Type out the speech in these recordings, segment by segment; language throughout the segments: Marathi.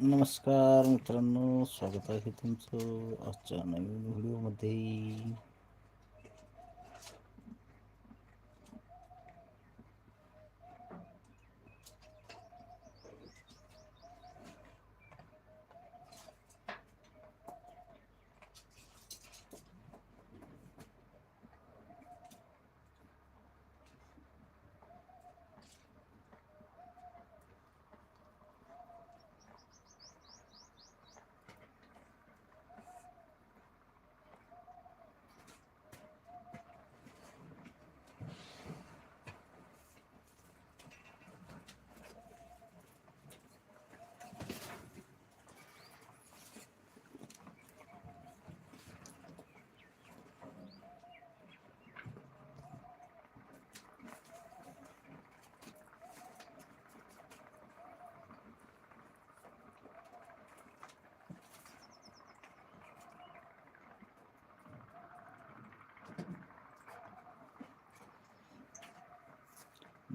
नमस्कार मित्रांनो स्वागत आहे तुमचं आजच्या नवीन व्हिडिओमध्ये.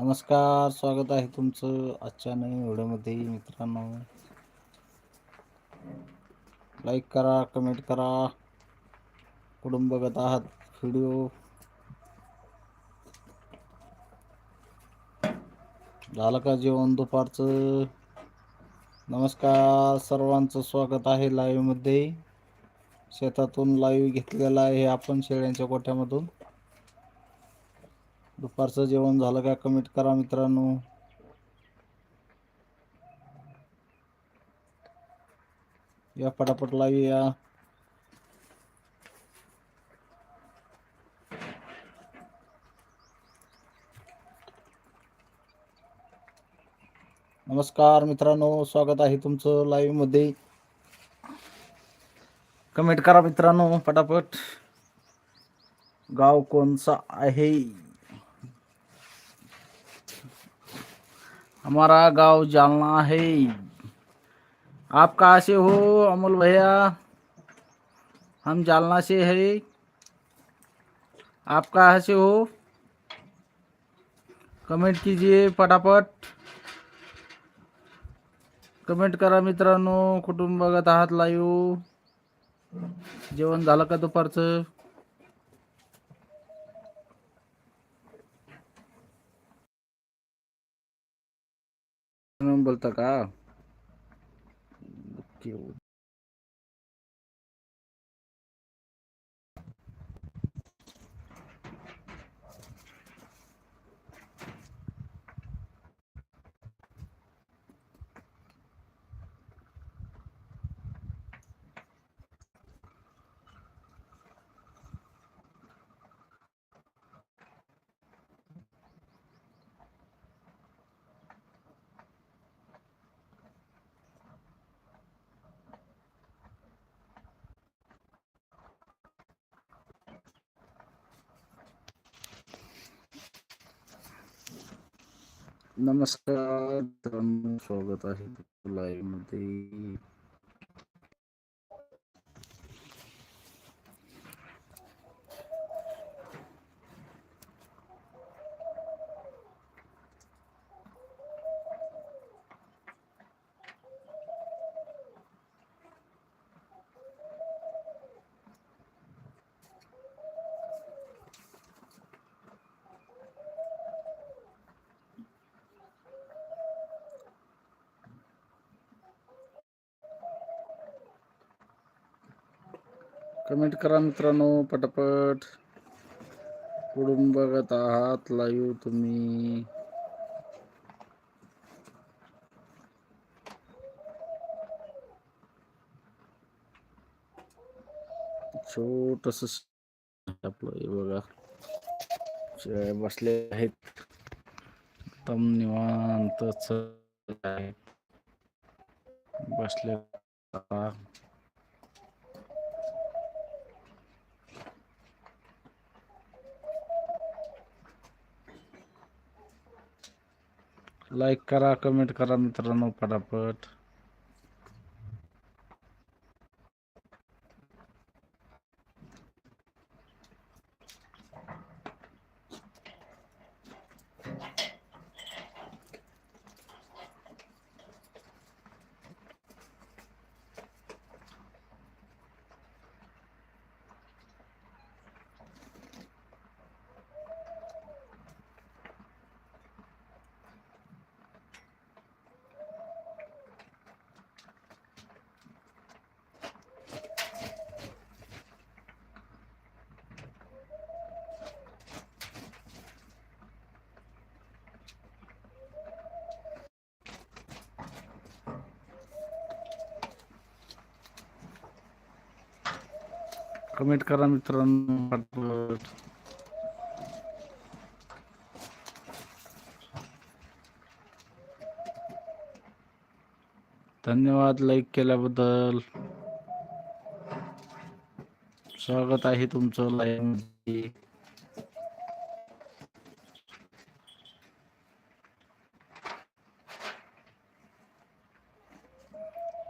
नमस्कार स्वागत आहे तुमचं आजच्या नवीन व्हिडिओमध्ये मित्रांनो. लाईक करा कमेंट करा. कुठून बघत आहात व्हिडिओ झालं का जेवण दुपारचं? नमस्कार सर्वांचं स्वागत आहे लाईव्हमध्ये शेतातून लाईव्ह घेतलेला आहे आपण शेळ्यांच्या गोठ्यामधून. दुपारचं जेवण झालं का कमेंट करा मित्रांनो. या पटापट लावी या नमस्कार मित्रांनो स्वागत आहे तुमचं लाईव्हमध्ये. कमेंट करा मित्रांनो पटापट. गाव कोणचा आहे? हमारा गांव जालना है। आप कहाँ से हो अमोल भैया? हम जालना से है। आप कहाँ से हो? कमेंट कीजिए फटाफट। कमेंट करा मित्रांनो कुठून बघत आहात लाईव्ह जेवण झालं का दुपारचं? बोलता का ओके. नमस्कार मित्रांनो स्वागत आहे लाईव्हमध्ये कमेंट करा मित्रांनो पटापट. कुठून बघत आहात लाईव्ह तुम्ही. छोटस आपलं हे बघा. बसले आहेत. तम निवांतच. आहे बसले लाईक करा कमेंट करा मित्रांनो पटापट. कमेंट करा मित्रांनो. धन्यवाद लाईक केल्याबद्दल. स्वागत आहे तुमचं लाईव्ह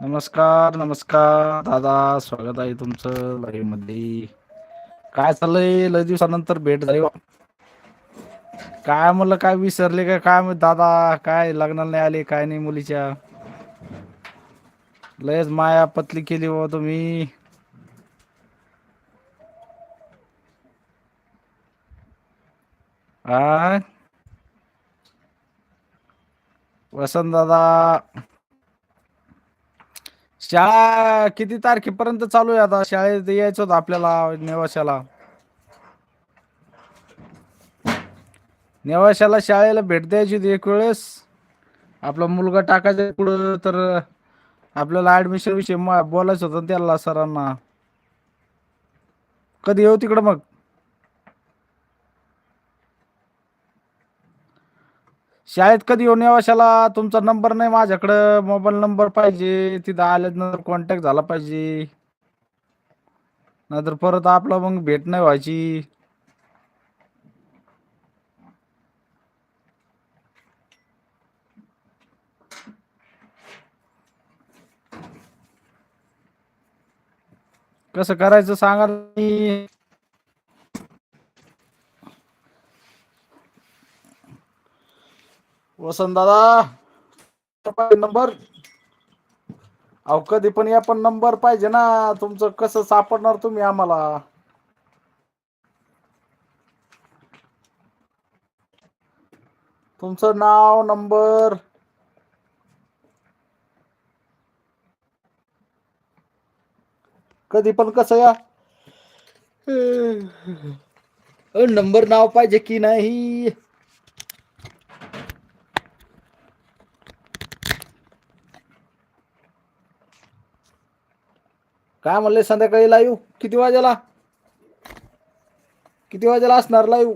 नमस्कार नमस्कार. दादा स्वागत आहे तुमचं लाईव्हमध्ये काय चाललंय? लय दिवसानंतर भेट झाली काय म्हणलं काय विसरले काय काय दादा काय लग्नाला नाही आले काय नाही मुलीच्या. लयच माया पतली केली हो तुम्ही. आ? वसंत दादा शाळा किती तारखेपर्यंत चालू आहे आता? शाळेत यायचं होतं आपल्याला नेवाशाला. नेवाशाला शाळेला भेट द्यायची होती एक वेळेस. आपला मुलगा टाकायचा पुढं तर आपल्याला ऍडमिशन विषयी बोलायचं होतं त्याला सरांना. कधी येऊ तिकडं मग? शाळेत कधी येऊन नेवाशाला तुमचा नंबर नाही माझ्याकडं. मोबाईल नंबर पाहिजे. तिथं आल्यानंतर कॉन्टॅक्ट झाला पाहिजे. नाहीतर परत आपला मग भेट नाही व्हायची. कसं करायचं सांगा वसंत दादा नंबर. अहो कधी पण या पण नंबर पाहिजे ना तुमचं कसं सापडणार तुम्ही आम्हाला. तुमचं नाव नंबर. कधी पण कसं या. नंबर नाव पाहिजे की नाही? काय म्हणले संध्याकाळी लाईव्ह किती वाजेला? किती वाजेला असणार लाईव्ह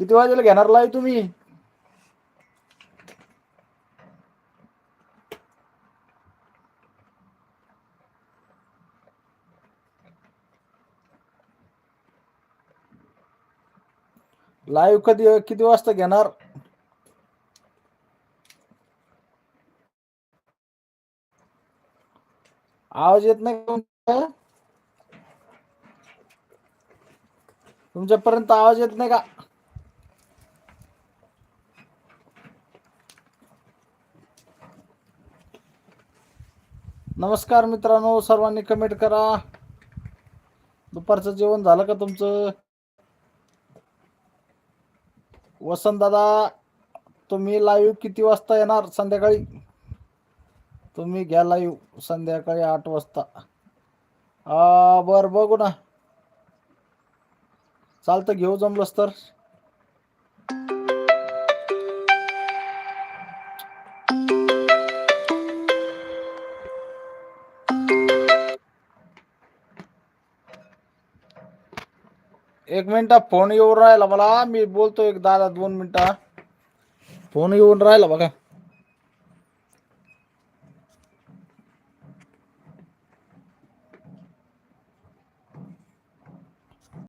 किती वाजेला घेणार लाईव्ह तुम्ही? लाईव्ह कधी किती वाजता घेणार? आवाज येत नाही तुमच्यापर्यंत आवाज येत नाही का? नमस्कार मित्रांनो सर्वांनी कमेंट करा. दुपारचं जेवण झालं का तुमचं? वसंत दादा तुम्ही लाईव्ह किती वाजता येणार संध्याकाळी? तुम्ही घ्या लाईव्ह संध्याकाळी आठ वाजता. आ, बर बघू ना. चालतं घेऊ जमलंस तर. एक मिनिट फोन येऊन राहिला मला. मी बोलतो एक दादा दोन मिनिटं. फोन येऊन राहिला बघा.